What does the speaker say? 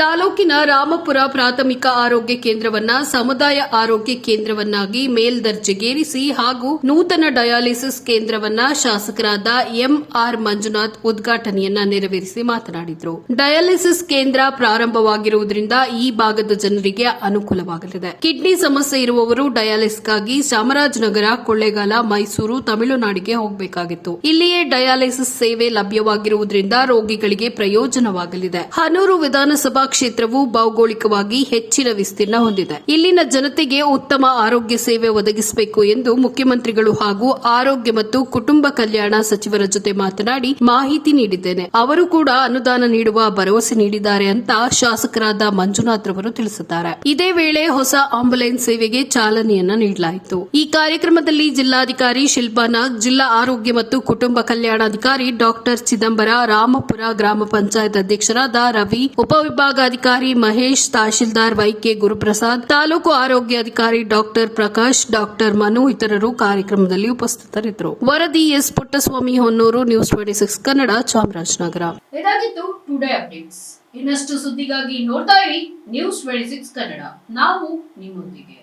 ತಾಲೂಕಿನ ರಾಮಪುರ ಪ್ರಾಥಮಿಕ ಆರೋಗ್ಯ ಕೇಂದ್ರವನ್ನ ಸಮುದಾಯ ಆರೋಗ್ಯ ಕೇಂದ್ರವನ್ನಾಗಿ ಮೇಲ್ದರ್ಜೆಗೇರಿಸಿ ಹಾಗೂ ನೂತನ ಡಯಾಲಿಸಿಸ್ ಕೇಂದ್ರವನ್ನ ಶಾಸಕರಾದ ಎಂಆರ್ ಮಂಜುನಾಥ್ ಉದ್ಘಾಟನೆಯನ್ನ ನೆರವೇರಿಸಿ ಮಾತನಾಡಿದರು. ಡಯಾಲಿಸಿಸ್ ಕೇಂದ್ರ ಪ್ರಾರಂಭವಾಗಿರುವುದರಿಂದ ಈ ಭಾಗದ ಜನರಿಗೆ ಅನುಕೂಲವಾಗಲಿದೆ. ಕಿಡ್ನಿ ಸಮಸ್ಯೆ ಇರುವವರು ಡಯಾಲಿಸ್ಗಾಗಿ ಚಾಮರಾಜನಗರ, ಕೊಳ್ಳೇಗಾಲ, ಮೈಸೂರು, ತಮಿಳುನಾಡಿಗೆ ಹೋಗಬೇಕಾಗಿತ್ತು. ಇಲ್ಲಿಯೇ ಡಯಾಲಿಸಿಸ್ ಸೇವೆ ಲಭ್ಯವಾಗಿರುವುದರಿಂದ ರೋಗಿಗಳಿಗೆ ಪ್ರಯೋಜನವಾಗಲಿದೆ. ಹನೂರು ವಿಧಾನಸಭಾ ಕ್ಷೇತ್ರವು ಭೌಗೋಳಿಕವಾಗಿ ಹೆಚ್ಚಿನ ವಿಸ್ತೀರ್ಣ ಹೊಂದಿದೆ. ಇಲ್ಲಿನ ಜನತೆಗೆ ಉತ್ತಮ ಆರೋಗ್ಯ ಸೇವೆ ಒದಗಿಸಬೇಕು ಎಂದು ಮುಖ್ಯಮಂತ್ರಿಗಳು ಹಾಗೂ ಆರೋಗ್ಯ ಮತ್ತು ಕುಟುಂಬ ಕಲ್ಯಾಣ ಸಚಿವರ ಜೊತೆ ಮಾತನಾಡಿ ಮಾಹಿತಿ ನೀಡಿದ್ದೇನೆ. ಅವರು ಕೂಡ ಅನುದಾನ ನೀಡುವ ಭರವಸೆ ನೀಡಿದ್ದಾರೆ ಅಂತ ಶಾಸಕರಾದ ಮಂಜುನಾಥ್ ರವರು ತಿಳಿಸಿದ್ದಾರೆ. ಇದೇ ವೇಳೆ ಹೊಸ ಆಂಬುಲೆನ್ಸ್ ಸೇವೆಗೆ ಚಾಲನೆಯನ್ನ ನೀಡಲಾಯಿತು. ಈ ಕಾರ್ಯಕ್ರಮದಲ್ಲಿ ಜಿಲ್ಲಾಧಿಕಾರಿ ಶಿಲ್ಪಾ ನಾಗ್ ಜಿಲ್ಲಾ ಆರೋಗ್ಯ ಮತ್ತು ಕುಟುಂಬ ಕಲ್ಯಾಣಾಧಿಕಾರಿ ಡಾಕ್ಟರ್ ಚಿದಂಬರ, ರಾಮಪುರ ಗ್ರಾಮ ಪಂಚಾಯತ್ ಅಧ್ಯಕ್ಷರಾದ ರವಿ ಉಪವಿಭಾಗಾಧಿಕಾರಿ ಮಹೇಶ್, ತಹಶೀಲ್ದಾರ್ ವೈಕೆ ಗುರುಪ್ರಸಾದ್, ತಾಲೂಕು ಆರೋಗ್ಯಾಧಿಕಾರಿ ಡಾಕ್ಟರ್ ಪ್ರಕಾಶ್, ಡಾಕ್ಟರ್ ಮನು ಇತರರು ಕಾರ್ಯಕ್ರಮದಲ್ಲಿ ಉಪಸ್ಥಿತರಿದ್ದರು. ವರದಿ S Puttaswamy Honnur, news twenty six Kannada, Chamarajanagar. ಇದಾಗಿತ್ತು ಟುಡೇ ಅಪ್ಡೇಟ್ಸ್ ಇನ್ನಷ್ಟು ಸುದ್ದಿಗಾಗಿ ನೋಡ್ತಾ ಇರಿ ನ್ಯೂಸ್ ಟ್ವೆಂಟಿ ಸಿಕ್ಸ್ ಕನ್ನಡ. ನಾವು ನಿಮ್ಮೊಂದಿಗೆ.